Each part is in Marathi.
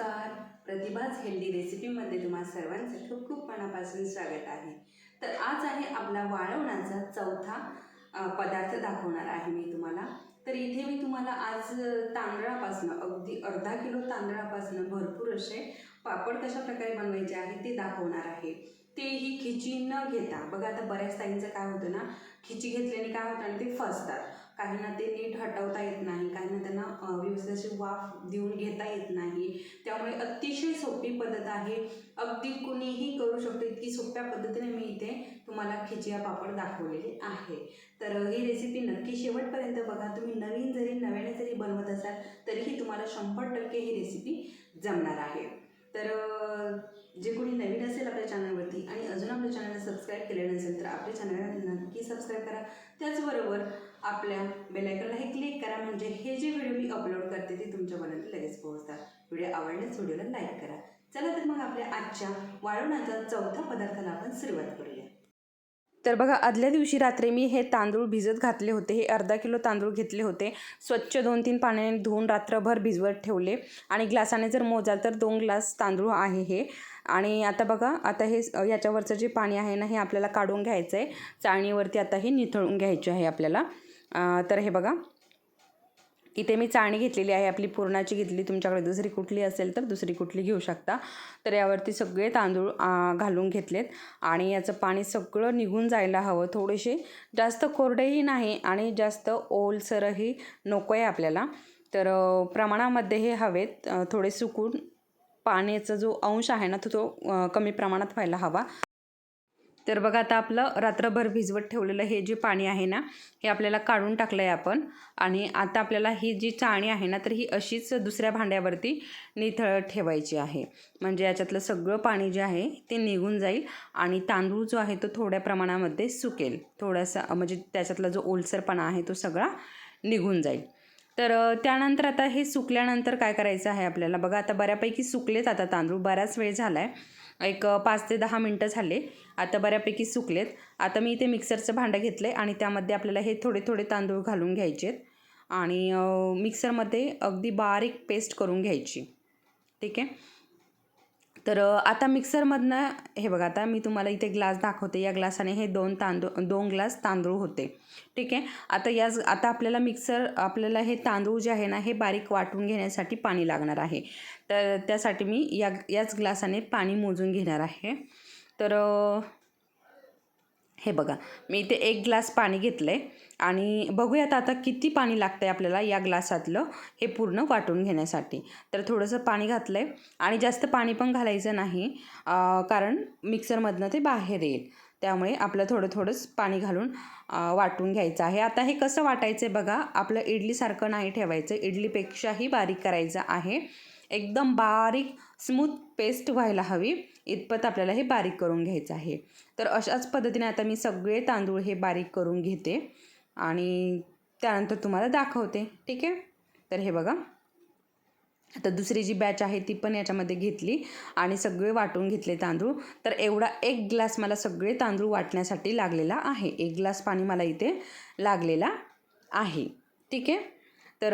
नमस्कार. प्रतिभाच हेल्दी रेसिपीमध्ये तुम्हा सर्वांचं खूप खूप मनापासून स्वागत आहे. तर आज आहे आपला वाळवण्याचा चौथा पदार्थ दाखवणार आहे मी तुम्हाला. तर इथे मी तुम्हाला आज तांदळापासनं अगदी अर्धा किलो तांदळापासनं भरपूर असे पापड कशा प्रकारे बनवायचे आहे ते दाखवणार आहे. तेही खिची न घेता. बघा आता बऱ्याच ताईंचं काय होतं ना खिची घेतल्याने काय होतं आणि ते फसतात. काहींना ते नीट हटवता येत नाही काहींना त्यांना व्यवस्थित अशी वाफ देऊन घेता येत नाही. त्यामुळे अतिशय सोपी पद्धत आहे. अगदी कुणीही करू शकतो इतकी सोप्या पद्धतीने मी इथे तुम्हाला खिचिया पापड दाखवलेले आहे. तर ही रेसिपी नक्की शेवटपर्यंत बघा. तुम्ही नवीन जरी नव्याने जरी बनवत असाल तरीही तुम्हाला शंभर टक्के ही रेसिपी जमणार आहे. तर जे कोणी नवीन असेल आपल्या चॅनलवरती आणि अजून आपल्या चॅनलला सबस्क्राईब केलेलं नसेल तर आपल्या चॅनलला नक्की सबस्क्राईब करा. त्याचबरोबर आपल्या बेलायकनलाही क्लिक करा. म्हणजे हे जे व्हिडिओ मी अपलोड करते ते तुमच्यापर्यंत लगेच पोहोचतात. व्हिडिओ आवडल्यास व्हिडिओला लाईक करा. चला तर मग आपल्या आजच्या वाळवण्याचा चौथा पदार्थाला आपण सुरुवात करूया. तर बघा आदल्या दिवशी रात्री मी हे तांदूळ भिजत घातले होते. हे अर्धा किलो तांदूळ घेतले होते. स्वच्छ दोन तीन पाण्याने धुवून रात्रभर भिजवत ठेवले. आणि ग्लासाने जर मोजाल तर दोन ग्लास तांदूळ आहे हे. आणि आता बघा आता हे याच्यावरचं जे पाणी आहे ना हे आपल्याला काढून घ्यायचं आहे चाळणीवरती आता हे निथळून घ्यायचे आहे आपल्याला. तर हे बघा. इथे मी चाळणी घेतलेली आहे. आपली पुरणाची घेतली. तुमच्याकडे दुसरी कुठली असेल तर दुसरी कुठली घेऊ शकता. तर यावरती सगळे तांदूळ घालून घेतलेत. आणि याचं पाणी सगळं निघून जायला हवं. थोडेसे जास्त कोरडेही नाही आणि जास्त ओलसरही नको आहे आपल्याला. तर प्रमाणामध्ये हे हवेत. थोडे सुकून पाण्याचा जो अंश आहे ना तो तो कमी प्रमाणात व्हायला हवा. तर बघा आता आपलं रात्रभर भिजवत ठेवलेलं हे जे पाणी आहे ना हे आपल्याला काढून टाकलं आहे आपण. आणि आता आपल्याला ही जी चाळणी आहे ना तर ही अशीच दुसऱ्या भांड्यावरती निथळ ठेवायची आहे. म्हणजे याच्यातलं सगळं पाणी जे आहे ते निघून जाईल आणि तांदूळ जो आहे तो थोड्या प्रमाणामध्ये सुकेल. थोडासा म्हणजे त्याच्यातला जो ओलसरपणा आहे तो सगळा निघून जाईल. तर त्यानंतर आता हे सुकल्यानंतर काय करायचं आहे आपल्याला? बघा आता बऱ्यापैकी सुकलेत आता तांदूळ. बराच वेळ झाला आहे एक पाच ते दहा मिनटं झाले. आता बऱ्यापैकी सुकलेत. आता मी इथे मिक्सरचं भांडं घेतलं आहे आणि त्यामध्ये आपल्याला हे थोडे थोडे तांदूळ घालून घ्यायचे आहेत आणि मिक्सरमध्ये अगदी बारीक पेस्ट करून घ्यायची. ठीक आहे? तर आता मिक्सरमधनं हे बघा आता मी तुम्हाला इथे ग्लास दाखवते. या ग्लासाने हे दोन तांदूळ दोन ग्लास तांदूळ होते. ठीक आहे? आता याच आता आपल्याला मिक्सर आपल्याला हे तांदूळ जे आहे ना हे बारीक वाटून घेण्यासाठी पाणी लागणार आहे. तर त्यासाठी मी या याच ग्लासाने पाणी मोजून घेणार आहे. तर हे बघा मी इथे एक ग्लास पाणी घेतलं आहे आणि बघूयात आता किती पाणी लागतं आहे आपल्याला या ग्लासातलं हे पूर्ण वाटून घेण्यासाठी. तर थोडंसं पाणी घातलं आहे आणि जास्त पाणी पण घालायचं नाही कारण मिक्सरमधनं ते बाहेर येईल. त्यामुळे आपलं थोडं थोडंच पाणी घालून वाटून घ्यायचं आहे. आता हे कसं वाटायचं आहे बघा आपलं इडलीसारखं नाही ठेवायचं इडलीपेक्षाही बारीक करायचं आहे. एकदम बारीक स्मूथ पेस्ट व्हायला हवी. इतपत आपल्याला हे बारीक करून घ्यायचं आहे. तर अशाच पद्धतीने आता मी सगळे तांदूळ हे बारीक करून घेते. आणि त्यानंतर तुम्हाला दाखवते. ठीक आहे? तर हे बघा. आता दुसरी जी बॅच आहे ती पण याच्यामध्ये घेतली आणि सगळे वाटून घेतले तांदूळ. तर एवढा एक ग्लास मला सगळे तांदूळ वाटण्यासाठी लागलेला आहे. एक ग्लास पाणी मला इथे लागलेला आहे. ठीक आहे? तर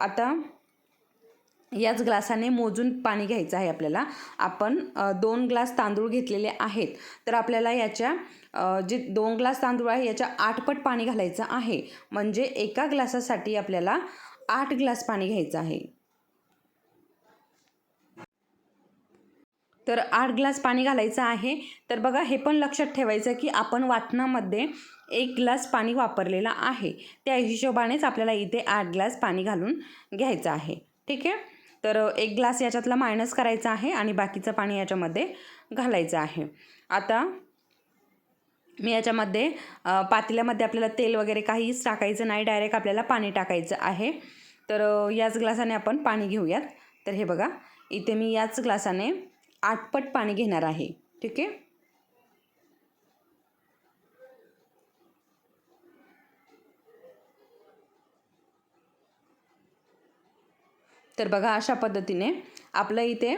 आता याच ग्लासाने मोजून पाणी घ्यायचं आहे आपल्याला. आपण दोन ग्लास तांदूळ घेतलेले आहेत. तर आपल्याला याच्या जे दोन ग्लास तांदूळ आहे याच्या आठपट पाणी घालायचं आहे. म्हणजे एका ग्लासासाठी आपल्याला आठ ग्लास पाणी घ्यायचं आहे. तर आठ ग्लास पाणी घालायचं आहे. तर बघा हे पण लक्षात ठेवायचं की आपण वाटणामध्ये एक ग्लास पाणी वापरलेलं आहे. त्या हिशोबानेच आपल्याला इथे आठ ग्लास पाणी घालून घ्यायचं आहे. ठीक आहे? तर एक ग्लास याच्यातला मायनस करायचा आहे आणि बाकीचं पाणी याच्यामध्ये घालायचं आहे. आता मी याच्यामध्ये पातेल्यामध्ये आपल्याला तेल वगैरे काहीच टाकायचं नाही डायरेक्ट आपल्याला पाणी टाकायचं आहे. तर याच ग्लासाने आपण पाणी घेऊयात. तर हे बघा इथे मी याच ग्लासाने आठपट पाणी घेणार आहे. ठीक आहे? तर बघा अशा पद्धतीने आपलं इथे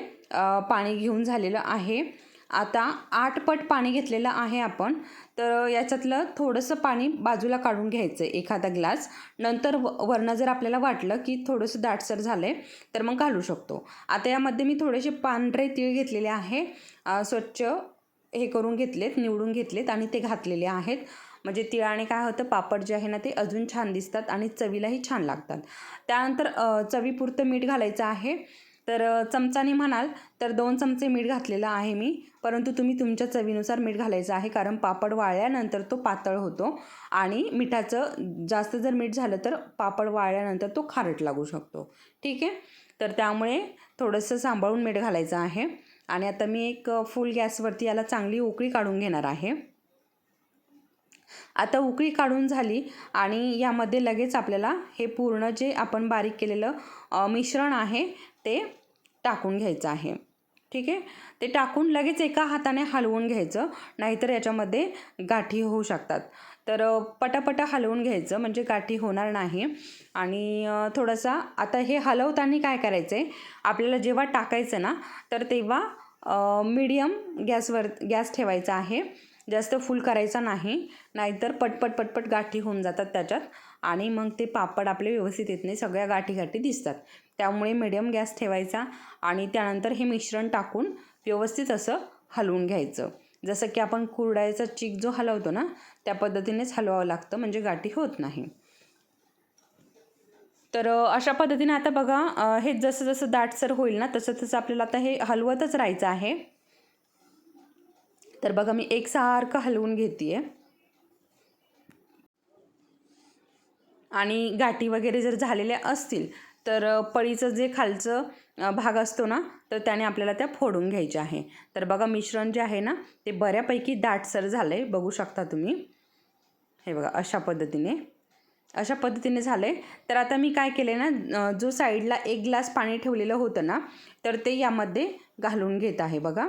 पाणी घेऊन झालेलं आहे. आता आठ पट पाणी घेतलेलं आहे आपण. तर याच्यातलं थोडंसं पाणी बाजूला काढून घ्यायचं आहे एखादा ग्लास. नंतर व वरनं जर आपल्याला वाटलं की थोडंसं दाटसर झालं आहे तर मग घालू शकतो. आता यामध्ये मी थोडेसे पांढरे तीळ घेतलेले आहे. स्वच्छ हे करून घेतलेत निवडून घेतलेत आणि ते घातलेले आहेत. म्हणजे तिळाने काय होतं पापड जे आहे ना ते अजून छान दिसतात आणि चवीलाही छान लागतात. त्यानंतर चवीपुरतं मीठ घालायचं आहे. तर चमचाने म्हणाल तर दोन चमचे मीठ घातलेलं आहे मी. परंतु तुम्ही तुमच्या चवीनुसार मीठ घालायचं आहे कारण पापड वाळल्यानंतर तो पातळ होतो आणि मिठाचं जास्त जर मीठ झालं तर पापड वाळल्यानंतर तो खारट लागू शकतो. ठीक आहे? तर त्यामुळे थोडंसं सांभाळून मीठ घालायचं आहे. आणि आता मी एक फुल गॅसवरती याला चांगली उकळी काढून घेणार आहे. आता उकळी काढून झाली आणि यामध्ये लगेच आपल्याला हे पूर्ण जे आपण बारीक केलेलं मिश्रण आहे ते टाकून घ्यायचं आहे. ठीक आहे? ते टाकून लगेच एका हाताने हलवून घ्यायचं नाहीतर याच्यामध्ये गाठी होऊ शकतात. तर अ, पटापटा हलवून घ्यायचं म्हणजे गाठी होणार नाही. आणि थोडंसं थोडासा आता हे हलवताना काय करायचं आहे आपल्याला जेव्हा टाकायचं ना तर तेव्हा मीडियम गॅसवर गॅस ठेवायचा आहे. जास्त फुल करायचा नाही. नाहीतर पटपट पटपट गाठी होऊन जातात त्याच्यात. आणि मग ते पापड आपले व्यवस्थित येत नाही. सगळ्या गाठी गाठी दिसतात. त्यामुळे मिडियम गॅस ठेवायचा आणि त्यानंतर हे मिश्रण टाकून व्यवस्थित असं हलवून घ्यायचं. जसं की आपण कुरडायचा चीक जो हलवतो ना त्या पद्धतीनेच हलवावं लागतं. म्हणजे गाठी होत नाही. तर अशा पद्धतीने आता बघा हे जसं जसं दाटसर होईल ना तसं तसं आपल्याला आता हे हलवतच राहायचं आहे. तर बघा मी एकसारखं हलवून घेते आहे आणि गाठी वगैरे जर झालेल्या असतील तर पळीचं जे खालचं भाग असतो ना तर त्याने आपल्याला त्या फोडून घ्यायच्या आहे. तर बघा मिश्रण जे आहे ना ते बऱ्यापैकी दाटसर झालं आहे बघू शकता तुम्ही. हे बघा अशा पद्धतीने. अशा पद्धतीने झालं आहे तर आता मी काय केलं आहे ना जो साईडला एक ग्लास पाणी ठेवलेलं होतं ना तर ते यामध्ये घालून घेत आहे बघा.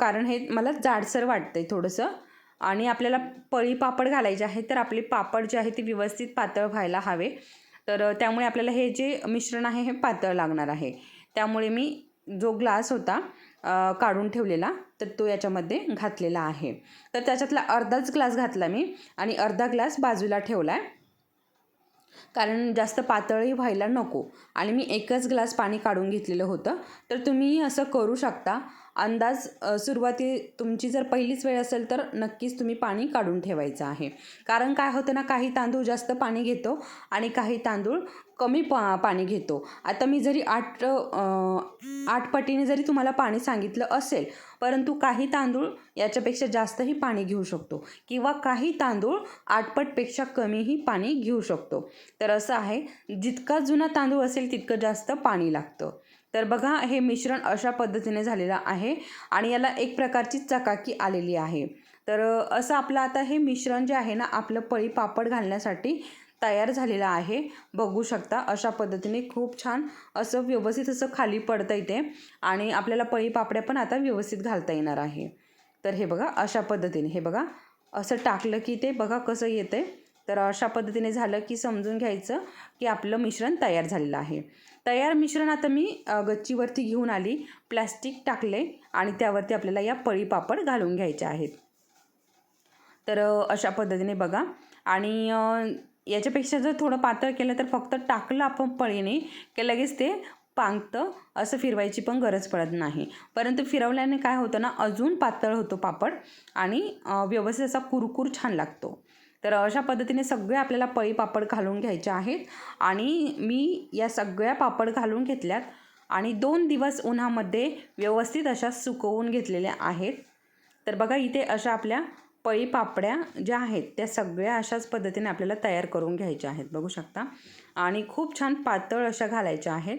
कारण हे मला जाडसर वाटतं आहे थोडंसं. आणि आपल्याला पळी पापड घालायचे आहे तर आपले पापड जे आहे ते व्यवस्थित पातळ व्हायला हवे. तर त्यामुळे आपल्याला हे जे मिश्रण आहे हे पातळ लागणार आहे. त्यामुळे मी जो ग्लास होता काढून ठेवलेला तर तो याच्यामध्ये घातलेला आहे. तर त्याच्यातला अर्धाच ग्लास घातला मी आणि अर्धा ग्लास बाजूला ठेवला आहे कारण जास्त पातळही व्हायला नको. आणि मी एकच ग्लास पाणी काढून घेतलेलं होतं. तर तुम्ही असं करू शकता. अंदाज सुरुवाती तुमची जर पहिलीच वेळ असेल तर नक्कीच तुम्ही पाणी काढून ठेवायचं आहे. कारण काय होतं ना काही तांदूळ जास्त पाणी घेतो आणि काही तांदूळ कमी पा पाणी घेतो. आता मी जरी आठ आठ पटीने जरी तुम्हाला पाणी सांगितलं असेल परंतु काही तांदूळ याच्यापेक्षा जास्तही पाणी घेऊ शकतो किंवा काही तांदूळ आठपटपेक्षा कमीही पाणी घेऊ शकतो. तर असं आहे जितका जुना तांदूळ असेल तितकं जास्त पाणी लागतं. तर बघा हे मिश्रण अशा पद्धतीने झालेलं आहे आणि याला एक प्रकारची चकाकी आलेली आहे. तर असं आपलं आता हे मिश्रण जे आहे ना आपलं पळी पापड घालण्यासाठी तयार झालेलं आहे. बघू शकता अशा पद्धतीने खूप छान असं व्यवस्थित असं खाली पडतं इथे आणि आपल्याला पळी पापड्या पण आता व्यवस्थित घालता येणार आहे. तर हे बघा अशा पद्धतीने हे बघा असं टाकलं की ते बघा कसं येतं तर अशा पद्धतीने झालं की समजून घ्यायचं की आपलं मिश्रण तयार झालेलं आहे. तयार मिश्रण आता मी गच्चीवरती घेऊन आली. प्लॅस्टिक टाकले आणि त्यावरती आपल्याला या पळी पापड घालून घ्यायचे आहेत. तर अशा पद्धतीने बघा. आणि याच्यापेक्षा जर थोडं पातळ केलं तर फक्त टाकलं आपण पळीने की लगेच ते पांगतं असं फिरवायची पण गरज पडत नाही. परंतु फिरवल्याने काय होतं ना अजून पातळ होतो पापड आणि व्यवस्थित असा कुरकुर छान लागतो. तर अशा पद्धतीने सगळे आपल्याला पळी पापड घालून घ्यायचे आहेत. आणि मी या सगळ्या पापड घालून घेतल्यात. आणि दोन दिवस उन्हामध्ये व्यवस्थित अशा सुकवून घेतलेल्या आहेत. तर बघा इथे अशा आपल्या पळी पापड्या ज्या आहेत त्या सगळ्या अशाच पद्धतीने आपल्याला तयार करून घ्यायच्या आहेत. बघू शकता. आणि खूप छान पातळ अशा घालायच्या आहेत.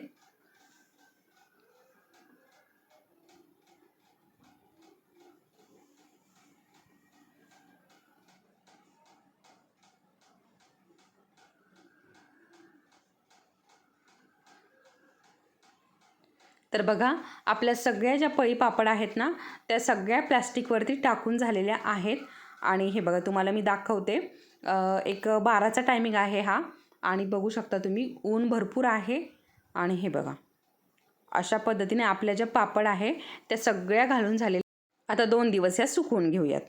तर बघा आपल्या सगळ्या ज्या पळी पापड आहेत ना त्या सगळ्या प्लॅस्टिकवरती टाकून झालेल्या आहेत. आणि हे बघा तुम्हाला मी दाखवते. एक बाराचा टायमिंग आहे हा. आणि बघू शकता तुम्ही ऊन भरपूर आहे. आणि हे बघा अशा पद्धतीने आपल्या ज्या पापड आहे त्या सगळ्या घालून झालेल्या आता दोन दिवस या सुकवून घेऊयात.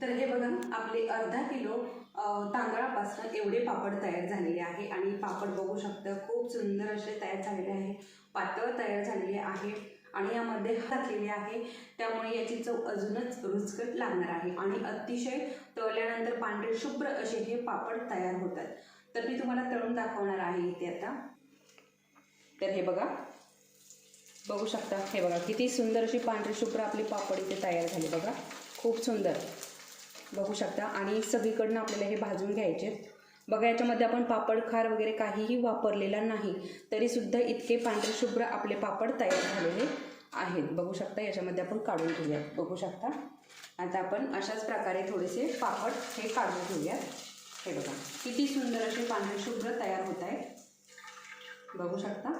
तर हे बघा आपले अर्धा किलो तांदळापासून एवढे पापड तयार झालेले आहे आणि पापड बघू शकतं खूप सुंदर असे तयार झालेले आहे. पातळ तयार झालेले आहे आणि यामध्ये घातलेले आहे. त्यामुळे याची चव अजूनच रुचकट लागणार आहे आणि अतिशय तळल्यानंतर पांढरे शुभ्र असे हे पापड तयार होतात. तर मी तुम्हाला तळून दाखवणार आहे इथे आता. तर हे बघा. बघू शकता हे बघा किती सुंदर अशी पांढरे शुभ्र आपली पापड इथे तयार झाली बघा. खूप सुंदर. बघू शकता. आणि सगळीकडनं आपल्याला हे भाजून घ्यायचे बघा याच्यामध्ये आपण पापड खार वगैरे काहीही वापरलेला नाही. तरीसुद्धा इतके पांढरे शुभ्र आपले पापड तयार झालेले आहेत. बघू शकता याच्यामध्ये आपण काढून घेऊयात. बघू शकता? आता आपण अशाच प्रकारे थोडेसे पापड हे काढून घेऊयात. हे बघा किती सुंदर असे पांढरे शुभ्र तयार होत आहेत. बघू शकता?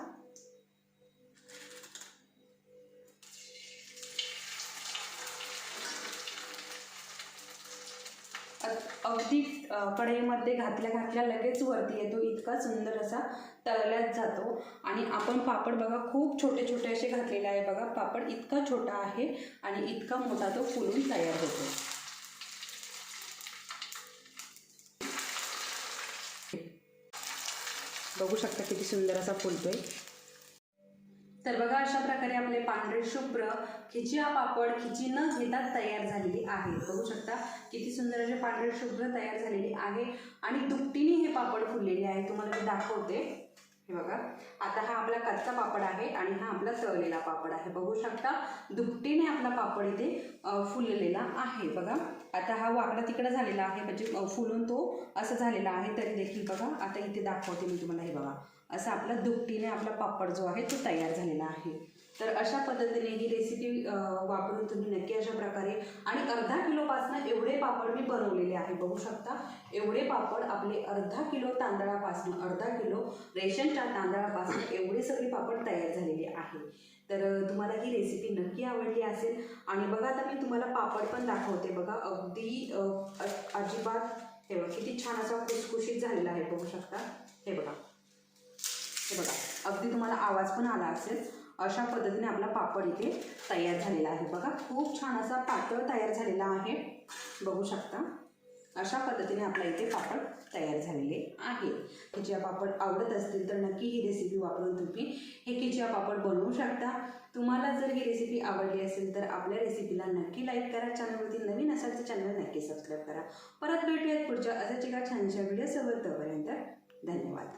कढईमध्ये घातल्या घातल्या लगेच वरती येतो. इतका सुंदर असा तळल्यात जातो. आणि आपण पापड बघा खूप छोटे छोटे असे घातलेले आहे बघा. पापड इतका छोटा आहे आणि इतका मोठा तो फुलून तयार होतो. बघू शकता किती सुंदर असा फुलतोय. तर बघा अशा प्रकारे आपले पांढरे शुभ्र खिचिया पापड खिची न घेता तयार झालेली आहे. बघू शकता किती सुंदर असे पांढरे शुभ्र तयार झालेले आहे आणि दुपटीने हे पापड फुललेले आहे. तुम्हाला मी दाखवते. हे बघा आता हा आपला कच्चा पापड आहे आणि हा आपला तळलेला पापड आहे. बघू शकता दुपटीने आपला पापड इथे फुललेला आहे. बघा आता हा वाकडा तिकडा झालेला आहे. म्हणजे फुलून तो असं झालेला आहे. तरी देखील बघा आता इथे दाखवते मी तुम्हाला. हे बघा असा आपला दुपटीने आपला पापड जो आहे तो तयार झालेला आहे. तर अशा पद्धतीने ही रेसिपी वापरून तुम्ही नक्की अशा प्रकारे आणि अर्धा किलोपासनं एवढे पापड मी बनवलेले आहे. बघू शकता एवढे पापड आपले अर्धा किलो तांदळापासून अर्धा किलो रेशनच्या तांदळापासून एवढे सगळे पापड तयार झालेले आहे. तर तुम्हाला ही रेसिपी नक्की आवडली असेल. आणि बघा आता मी तुम्हाला पापड पण दाखवते. बघा अगदी अजिबात हे बघा किती छान असा खुसखुशीत झालेला आहे. बघू शकता. हे बघा. हे बघा अगदी तुम्हाला आवाज पण आला असेल. अशा पद्धतीने आपला पापड इथे तयार झालेला आहे. बघा खूप छान असा पातळ तयार झालेला आहे. बघू शकता. अशा पद्धतीने आपल्या इथे पापड तयार झालेले आहे. खिचिया पापड आवडत असतील तर नक्की ही रेसिपी वापरून तुम्ही हे खिचिया पापड बनवू शकता. तुम्हाला जर ही रेसिपी आवडली असेल तर आपल्या रेसिपीला नक्की लाईक करा. चॅनलवरती नवीन असाल तर चॅनल नक्की सबस्क्राईब करा. परत भेटूयात पुढच्या अशाच एका छानशा व्हिडिओसोबत तोपर्यंत धन्यवाद.